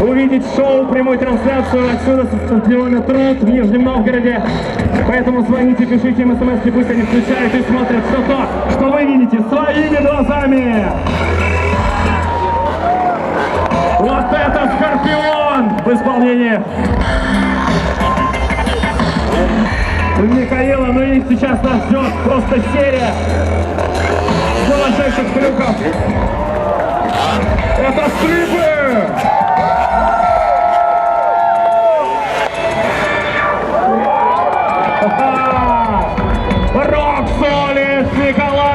увидеть шоу, прямую трансляцию отсюда со стадиона Труд в Нижнем Новгороде. Поэтому звоните, пишите им смс, пусть они включают и смотрят все то, что вы видите своими глазами. Вот это Скорпион в исполнении Михаила. Ну и сейчас нас ждет просто серия they got lost.